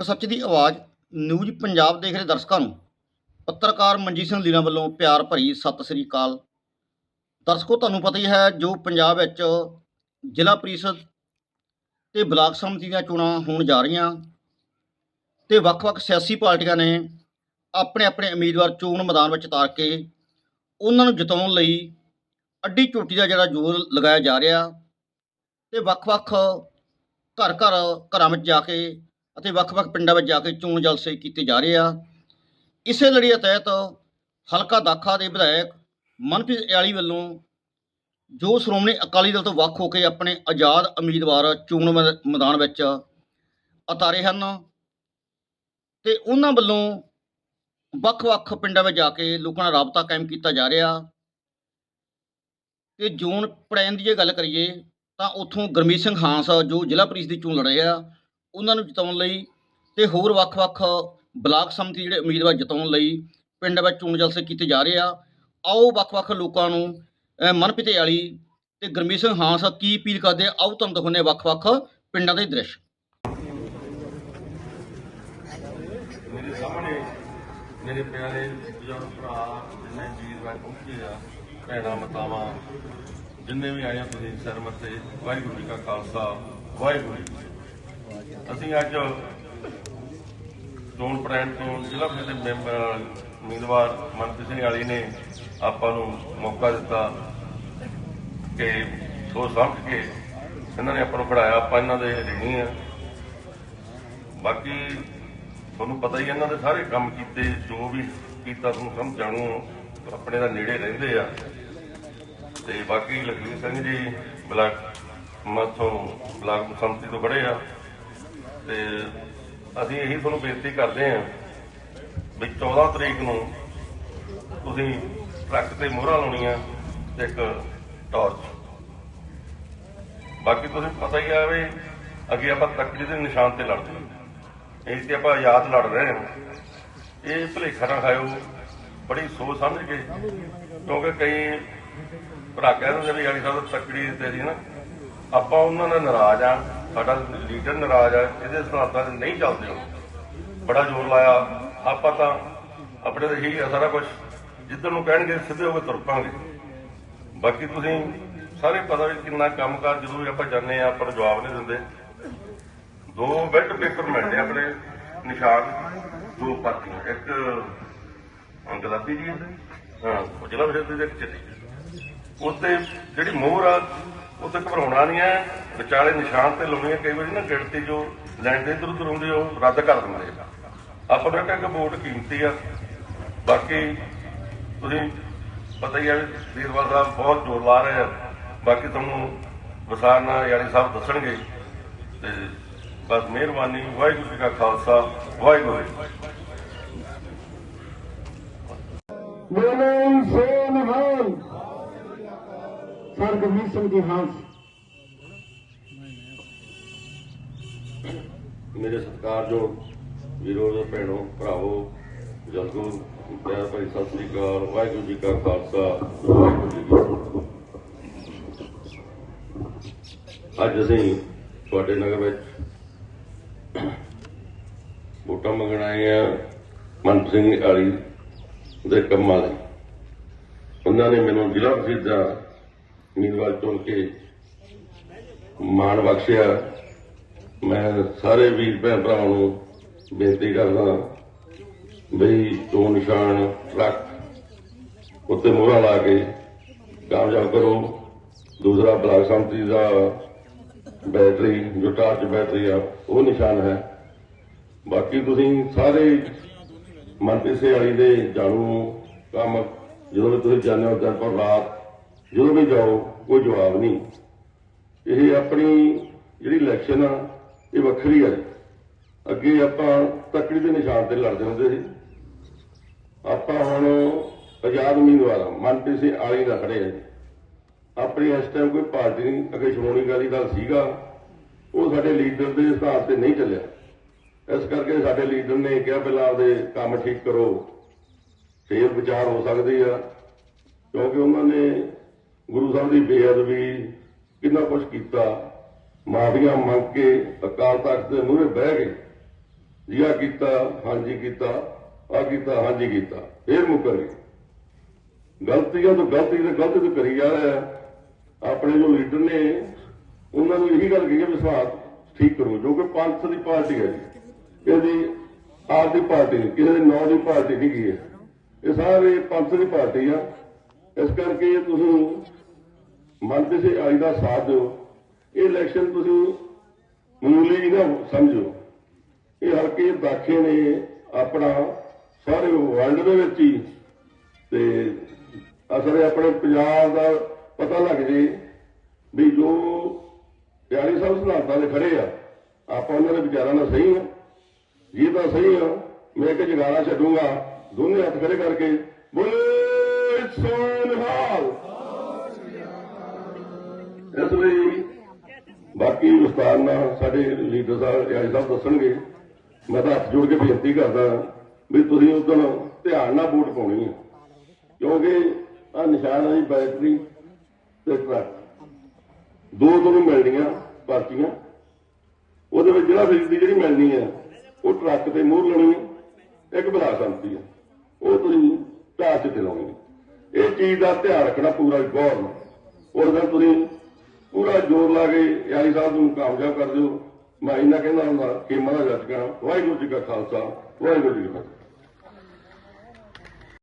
ਹੱਕ ਸੱਚ ਦੀ ਆਵਾਜ਼ ਨਿਊਜ਼ ਪੰਜਾਬ ਦੇਖ ਰਹੇ ਦਰਸ਼ਕਾਂ ਨੂੰ। ਪੱਤਰਕਾਰ ਮਨਜੀਤ ਸਿੰਘ ਲੀਨਾ ਵੱਲੋਂ ਪਿਆਰ ਭਰੀ ਸਤਿ ਸ੍ਰੀ ਅਕਾਲ। ਦਰਸ਼ਕੋ, ਤੁਹਾਨੂੰ ਪਤਾ ਹੀ ਹੈ ਜੋ ਪੰਜਾਬ ਵਿੱਚ ਜ਼ਿਲ੍ਹਾ ਪ੍ਰੀਸ਼ਦ ਤੇ ਬਲਾਕ ਸਮਿਤੀ ਦੀਆਂ ਚੋਣਾਂ ਹੋਣ ਜਾ ਰਹੀਆਂ ਤੇ ਵੱਖ-ਵੱਖ ਸਿਆਸੀ ਪਾਰਟੀਆਂ ਨੇ ਆਪਣੇ ਆਪਣੇ ਉਮੀਦਵਾਰ ਚੋਣ ਮੈਦਾਨ ਵਿੱਚ ਉਤਾਰ ਕੇ ਉਹਨਾਂ ਨੂੰ ਜਿਤਾਉਣ ਲਈ ਅੱਡੀ ਚੋਟੀ ਦਾ ਜਿਹੜਾ ਜ਼ੋਰ ਲਗਾਇਆ ਜਾ ਰਿਹਾ ਤੇ ਵੱਖ-ਵੱਖ ਘਰ ਘਰ ਘਰਾਂ ਵਿੱਚ ਜਾ ਕੇ ਅਤੇ ਵੱਖ-ਵੱਖ ਪਿੰਡਾਂ ਵਿੱਚ ਜਾ ਕੇ ਚੋਣ ਜਲਸੇ ਕੀਤੇ ਜਾ ਰਹੇ ਆ। ਇਸੇ ਲੜੀ ਤਹਿਤ ਹਲਕਾ ਦਾਖਾ ਦੇ ਵਿਧਾਇਕ ਮਨਪ੍ਰੀਤ ਇਆਲੀ ਵੱਲੋਂ ਜੋ ਸ਼੍ਰੋਮਣੀ ਅਕਾਲੀ ਦਲ ਤੋਂ ਵੱਖ ਹੋ ਕੇ ਆਪਣੇ ਆਜ਼ਾਦ ਉਮੀਦਵਾਰ ਚੋਣ ਮੈਦ- ਮੈਦਾਨ ਵਿੱਚ ਉਤਾਰੇ ਹਨ ਤੇ ਉਹਨਾਂ ਵੱਲੋਂ ਵੱਖ-ਵੱਖ ਪਿੰਡਾਂ ਵਿੱਚ ਜਾ ਕੇ ਲੋਕਾਂ ਨਾਲ ਰਾਬਤਾ ਕਾਇਮ ਕੀਤਾ ਜਾ ਰਿਹਾ। ਤੇ ਜੋਨ ਪੜੈਨ ਦੀ ਜੇ ਗੱਲ ਕਰੀਏ ਤਾਂ ਉੱਥੋਂ ਗੁਰਮੀਤ ਸਿੰਘ ਹਾਂਸ ਜੋ ਜ਼ਿਲ੍ਹਾ ਪ੍ਰੀਸ਼ਦ ਦੀ ਚੋਣ ਲੜ ਰਹੇ ਆ ਉਹਨਾਂ ਨੂੰ ਜਿਤਾਉਣ ਲਈ ਤੇ ਹੋਰ ਵੱਖ-ਵੱਖ ਬਲਾਕ ਸਮਿਤੀ ਜਿਹੜੇ ਉਮੀਦਵਾਰ ਜਿਤਾਉਣ ਲਈ ਪਿੰਡ ਵਿੱਚ ਚੋਣ ਜਲਸੇ ਕੀਤੇ ਜਾ ਰਹੇ ਆ। ਆਓ ਵੱਖ-ਵੱਖ ਲੋਕਾਂ ਨੂੰ ਮਨਪਿਤੇ ਵਾਲੀ ਤੇ ਗੁਰਮੀਤ ਸਿੰਘ ਹਾਂਸ ਕੀ ਅਪੀਲ ਕਰਦੇ ਆ? ਆਓ ਤੁਹਾਨੂੰ ਦਿਖਾਉਂਦੇ ਹਾਂ ਵੱਖ-ਵੱਖ ਪਿੰਡਾਂ ਦੇ ਦ੍ਰਿਸ਼। ਮੇਰੇ ਸਾਹਮਣੇ ਮੇਰੇ ਪਿਆਰੇ ਬਜ਼ੁਰਗ ਭਰਾ ਜਿੰਨੇ ਵੀਰ ਵਾਰ ਪਹੁੰਚੇ ਆ, ਭੈਣਾਂ, ਮਤਾਵਾਂ, ਜਿੰਨੇ ਵੀ ਆਏ ਆ ਤੁਸੀਂ ਸਿਰ ਮੱਥੇ ਵਾਹਿਗੁਰੂ ਜੀ ਕਾ ਖਾਲਸਾ, ਵਾਹਿਗੁਰੂ ਜੀ ਅਸੀਂ ਅੱਜ ਚੋਣ ਪ੍ਰੈਂਟ ਤੋਂ ਜ਼ਿਲ੍ਹਾ ਪ੍ਰੀਸ਼ਦ ਦੇ ਮੈਂਬਰ ਉਮੀਦਵਾਰ ਮਨਪ੍ਰੀਤ ਸਿੰਘ ਵਾਲੀ ਨੇ ਆਪਾਂ ਨੂੰ ਮੌਕਾ ਦਿੱਤਾ ਕਿ ਸੋਚ ਸਮਝ ਕੇ ਇਹਨਾਂ ਨੇ ਆਪਾਂ ਨੂੰ ਖੜਾਇਆ। ਆਪਾਂ ਇਹਨਾਂ ਦੇ ਨਹੀਂ ਆ। ਬਾਕੀ ਤੁਹਾਨੂੰ ਪਤਾ ਹੀ ਇਹਨਾਂ ਦੇ ਸਾਰੇ ਕੰਮ ਕੀਤੇ, ਜੋ ਵੀ ਕੀਤਾ ਤੁਹਾਨੂੰ ਸਮਝ ਆਪਣੇ ਦਾ ਨੇੜੇ ਰਹਿੰਦੇ ਆ। ਤੇ ਬਾਕੀ ਲਖਵੀਰ ਸਿੰਘ ਜੀ, ਬਲਾਕ ਮਥੋਂ ਬਲਾਕ ਸੰਮਤੀ ਤੋਂ ਖੜੇ ਆ। ਤੇ ਅਸੀਂ ਇਹੀ ਤੁਹਾਨੂੰ ਬੇਨਤੀ ਕਰਦੇ ਹਾਂ ਵੀ 14 ਤਰੀਕ ਨੂੰ ਤੁਸੀਂ ਟਰੱਕ ਤੇ ਮੋਹਰਾਂ ਲਾਉਣੀਆਂ ਤੇ ਇੱਕ ਟਾਰਚ। ਬਾਕੀ ਤੁਸੀਂ ਪਤਾ ਹੀ ਆ ਵੀ ਅੱਗੇ ਆਪਾਂ ਤੱਕੜੀ ਦੇ ਨਿਸ਼ਾਨ ਤੇ ਲੜਦੇ ਹਾਂ। ਇਸ ਤੇ ਆਪਾਂ ਆਜ਼ਾਦ ਲੜ ਰਹੇ ਹਾਂ। ਇਹ ਭੁਲੇਖਾ ਨਾ ਖਾਇਓ, ਬੜੀ ਸੋਚ ਸਮਝ ਕੇ, ਕਿਉਂਕਿ ਕਈ ਭਰਾ ਕਹਿ ਦਿੰਦੇ ਵੀ ਯਾਨੀ ਸਾਹਿਬ ਤੱਕੜੀ ਦਿੱਤੇ ਸੀ ਨਾ, ਆਪਾਂ ਉਹਨਾਂ ਨਾਲ ਨਾਰਾਜ਼ ਆ ਸਾਡਾ ਲੀਡਰ ਨਾਰਾਜ਼ ਆ ਇਹਦੇ ਸਿਧਾਂਤਾਂ ਤੇ ਨਹੀਂ ਚੱਲਦੇ ਉਹ। ਬੜਾ ਜ਼ੋਰ ਲਾਇਆ। ਆਪਾਂ ਤਾਂ ਆਪਣੇ ਤੇ ਹੀ ਆ ਸਾਰਾ ਕੁਝ ਜਿੱਧਰ ਨੂੰ ਕਹਿਣਗੇ, ਸਿੱਧੇ ਹੋ ਕੇ ਤੁਰ ਪਾਂਗੇ। ਬਾਕੀ ਤੁਸੀਂ ਸਾਰੇ ਪਤਾ ਵੀ ਕਿੰਨਾ ਕੰਮਕਾਰ ਜਦੋਂ ਵੀ ਆਪਾਂ ਜਾਂਦੇ ਆ ਆਪਾਂ ਨੂੰ ਜਵਾਬ ਨਹੀਂ ਦਿੰਦੇ। ਦੋ ਬੈਲਟ ਪੇਪਰ ਮਿਲਦੇ ਆਪਣੇ ਨਿਸ਼ਾਨ ਦੋ ਪਾਤੀਆਂ ਇੱਕ ਗੁਲਾਬੀ ਜੀ, ਹਾਂ ਉਹ ਜ਼ਿਲ੍ਹਾ ਵਿਸ਼ਦ ਦੇ ਉੱਤੇ ਜਿਹੜੀ ਮੋਹਰ ਆ ਉੱਤੇ ਘਬਰਾਉਣਾ ਨਹੀਂ ਹੈ। ਵਿਚਾਲੇ ਨਿਸ਼ਾਨ ਤੇ ਲਾਉਣੀ ਹੈ, ਕਈ ਵਾਰੀ ਨਾ ਗਿਣਤੀ ਜੋ ਲਾਈਨ ਦੇ ਇਧਰ ਉਧਰ ਹੁੰਦੀ ਉਹ ਰੱਦ ਕਰ ਦਿੰਦੇ ਆ। ਆਪਾਂ ਨੂੰ ਇੱਕ ਵੋਟ ਕੀਮਤੀ ਆ। ਬਾਕੀ ਤੁਸੀਂ ਪਤਾ ਹੀ ਆ ਵੀਰਵਾਲ ਸਾਹਿਬ ਬਹੁਤ ਜ਼ੋਰ ਲਾ ਰਹੇ ਆ। ਬਾਕੀ ਤੁਹਾਨੂੰ ਵਸਾਨਾ ਯਾਨੀ ਸਾਹਿਬ ਦੱਸਣਗੇ। ਤੇ ਬਸ ਮਿਹਰਬਾਨੀ, ਵਾਹਿਗੁਰੂ ਜੀ ਕਾ ਖਾਲਸਾ, ਵਾਹਿਗੁਰੂ ਜੀ ਕੀ ਫਤਿਹ। ਬੋਲੇ ਸਰ ਗੁਰਮੀਤ ਸਿੰਘ ਜੀ ਹਾਂਸ ਮੇਰੇ ਸਤਿਕਾਰਯੋਗ ਵੀਰੋ ਤੇ ਭੈਣੋ ਭਰਾਵੋ ਜਲਗੋ ਪਿਆਰ ਭਰੀ ਸਤਿ ਸ੍ਰੀ ਅਕਾਲ ਵਾਹਿਗੁਰੂ ਜੀ ਕਾ ਖਾਲਸਾ ਵਾਹਿਗੁਰੂ ਜੀ ਕੀ ਫਤਿਹ ਅੱਜ ਅਸੀਂ ਤੁਹਾਡੇ ਨਗਰ ਵਿੱਚ ਵੋਟਾਂ ਮੰਗਣ ਆਏ ਆ ਮਨਪ੍ਰੀਤ ਸਿੰਘ ਆਲੀ ਦੇ ਕੰਮਾਂ ਲਈ ਉਹਨਾਂ ਨੇ ਮੈਨੂੰ ਜ਼ਿਲ੍ਹਾ ਪ੍ਰੀਸ਼ਦ ਦਾ ਉਮੀਦਵਾਰ ਚੁਣ ਕੇ ਮਾਣ ਬਖਸ਼ਿਆ। ਮੈਂ ਸਾਰੇ ਵੀਰ ਭੈਣ ਭਰਾਵਾਂ ਨੂੰ ਬੇਨਤੀ ਕਰਦਾ ਬਈ ਚੋਣ ਨਿਸ਼ਾਨ ਰੱਖ, ਉੱਤੇ ਮੋਹਰਾ ਲਾ ਕੇ ਕਾਮਯਾਬ ਕਰੋ। ਦੂਸਰਾ ਬਲਾਕ ਸੰਮਤੀ ਦਾ ਬੈਟਰੀ, ਜੋ ਟਾਰਚ ਬੈਟਰੀ ਆ, ਉਹ ਨਿਸ਼ਾਨ ਹੈ। ਬਾਕੀ ਤੁਸੀਂ ਸਾਰੇ ਮਨਪ੍ਰੀਤ ਸਿੰਘ ਵਾਲੀ ਦੇ ਜਾਣੂ ਕੰਮ, ਜਦੋਂ ਵੀ ਤੁਸੀਂ ਜਾਂਦੇ ਹੋ ਦਿਨ ਪਰ ਰਾਤ ਜਦੋਂ ਵੀ ਜਾਓ, ਕੋਈ ਜਵਾਬ ਨਹੀਂ। ਇਹ ਆਪਣੀ ਜਿਹੜੀ ਇਲੈਕਸ਼ਨ ਆ, ਇਹ ਵੱਖਰੀ ਹੈ ਅੱਗੇ ਆਪਾਂ ਤੱਕੜੀ ਦੇ ਨਿਸ਼ਾਨ ਤੇ ਲੜਦੇ ਹੁੰਦੇ ਸੀ। ਆਪਾਂ ਹੁਣ ਆਜ਼ਾਦ ਉਮੀਦਵਾਰ ਮਨਪ੍ਰੀਤ ਸਿੰਘ ਆਲੀ ਦਾ ਖੜੇ ਆ ਜੀ। ਆਪਣੀ ਇਸ ਟਾਈਮ ਕੋਈ ਪਾਰਟੀ ਨਹੀਂ, ਅੱਗੇ ਸ਼੍ਰੋਮਣੀ ਅਕਾਲੀ ਦਲ ਸੀਗਾ। ਉਹ ਸਾਡੇ ਲੀਡਰ ਦੇ ਹਿਸਾਬ ਤੇ ਨਹੀਂ ਚੱਲਿਆ। ਇਸ ਕਰਕੇ ਸਾਡੇ ਲੀਡਰ ਨੇ ਕਿਹਾ, ਪਹਿਲਾਂ ਆਪਦੇ ਕੰਮ ਠੀਕ ਕਰੋ। ਫੇਰ ਵਿਚਾਰ ਹੋ ਸਕਦੀ ਆ। ਕਿਉਂਕਿ ਉਹਨਾਂ ਨੇ ਗੁਰੂ ਸਾਹਿਬ ਦੀ ਬੇਅਦਬੀ ਕਿੰਨਾ ਕੁਝ ਕੀਤਾ। ਮਾਫੀਆਂ ਮੰਗ ਕੇ ਅਕਾਲ ਤਖਤ ਦੇ ਮੂਹਰੇ ਬਹਿ ਗਏ। ਜੀ ਕੀਤਾ, ਹਾਂਜੀ ਕੀਤਾ ਆ ਕੀਤਾ, ਹਾਂਜੀ ਕੀਤਾ, ਫੇਰ ਮੁੱਕਰ ਗਏ। ਗਲਤੀਆਂ ਤੋਂ ਗਲਤੀ ਤੇ ਗਲਤੀ ਤੋਂ ਕਰੀ ਜਾ ਰਿਹਾ। ਆਪਣੇ ਜੋ ਲੀਡਰ ਨੇ, ਉਹਨਾਂ ਨੂੰ ਇਹੀ ਗੱਲ ਕਹੀ ਹੈ ਵੀ ਹਿਸਾਬ ਠੀਕ ਕਰੋ, ਜੋ ਕਿ ਪੰਥ ਦੀ ਪਾਰਟੀ ਹੈ ਇਹਦੀ ਆਪ ਦੀ ਪਾਰਟੀ ਕਿਸੇ ਦੇ ਨਾਂ ਦੀ ਪਾਰਟੀ ਨਹੀਂ ਗਈ ਹੈ। ਇਹ ਸਾਰੇ ਪੰਥ ਦੀ ਪਾਰਟੀ ਆ। ਇਸ ਕਰਕੇ ਤੁਸੀਂ ਮਨ ਸੇ ਆਈ ਦਾ ਸਾਥ ਦਿਓ। ਇਹ ਇਲੈਕਸ਼ਨ ਤੁਸੀਂ ਮਾਮੂਲੀ ਨਾ ਸਮਝੋ। ਇਹ ਹਲਕੇ ਦਾਖੇ ਨੇ ਆਪਣਾ, ਸਾਰੇ ਵਰਲਡ ਦੇ ਵਿੱਚ ਹੀ। ਤੇ ਅਸਲ ਆਪਣੇ ਪੰਜਾਬ ਦਾ ਪਤਾ ਲੱਗ ਜੇ ਵੀ ਜੋ ਪਿਆਰੇ ਸਾਹਿਬ ਸਿਧਾਂਤਾਂ ਦੇ ਖੜੇ ਆ, ਆਪਾਂ ਉਹਨਾਂ ਦੇ ਵਿਚਾਰਾਂ ਨਾਲ ਸਹੀ ਆ। ਜੇ ਤਾਂ ਸਹੀ ਆ, ਮੈਂ ਇੱਕ ਜਗਾਣਾ ਛੱਡੂੰਗਾ। ਦੋਨੇ ਹੱਥ ਖੜੇ ਕਰਕੇ, ਬੋਲੇ ਸੋਨਹਾਲ ਇਸ ਲਈ ਬਾਕੀ ਵਿਸਤਾਰ ਨਾਲ ਸਾਡੇ ਲੀਡਰ ਸਾਹਿਬ ਯਾਰੀ ਸਾਹਿਬ ਦੱਸਣਗੇ। ਮੈਂ ਤਾਂ ਹੱਥ ਜੋੜ ਕੇ ਬੇਨਤੀ ਕਰਦਾ ਵੀ ਤੁਸੀਂ ਉਦੋਂ ਧਿਆਨ ਨਾਲ ਵੋਟ ਪਾਉਣੀ ਹੈ। ਕਿਉਂਕਿ ਆ ਨਿਸ਼ਾਨ ਹੈ ਜੀ ਬੈਟਰੀ ਤੇ ਟਰੱਕ ਦੋ ਤੁਹਾਨੂੰ ਮਿਲਣੀਆਂ ਪਰਚੀਆਂ। ਉਹਦੇ ਵਿੱਚ ਜਿਹੜਾ ਫੀਸ ਦੀ ਜਿਹੜੀ ਮਿਲਣੀ ਹੈ, ਉਹ ਟਰੱਕ ਤੇ ਮੂਹਰ ਲਾਉਣੀ ਹੈ, ਇੱਕ ਬਲਾ ਸੰਤੀ ਹੈ। ਉਹ ਤੁਸੀਂ ਢਾਚ ਤੇ ਲਾਉਣੀ ਹੈ। ਇਹ ਚੀਜ਼ ਦਾ ਧਿਆਨ ਰੱਖਣਾ ਪੂਰਾ ਗੌਰ ਨਾਲ। ਔਰ ਫਿਰ ਤੁਸੀਂ ਪੂਰਾ ਜ਼ੋਰ ਲਾ ਕੇ ਯਾਰੀ ਸਾਹਿਬ ਨੂੰ ਕਾਮਯਾਬ ਕਰ ਦਿਓ। ਮੈਂ ਇਹਨਾਂ ਕਹਿੰਦਾ ਹੁੰਦਾ ਕਿ ਮਹਾਰਾਜ ਕਰਾਂ ਵਾਹਿਗੁਰੂ ਜੀ ਕਾ ਖਾਲਸਾ, ਵਾਹਿਗੁਰੂ ਜੀ ਕੀ ਫਤਿਹ।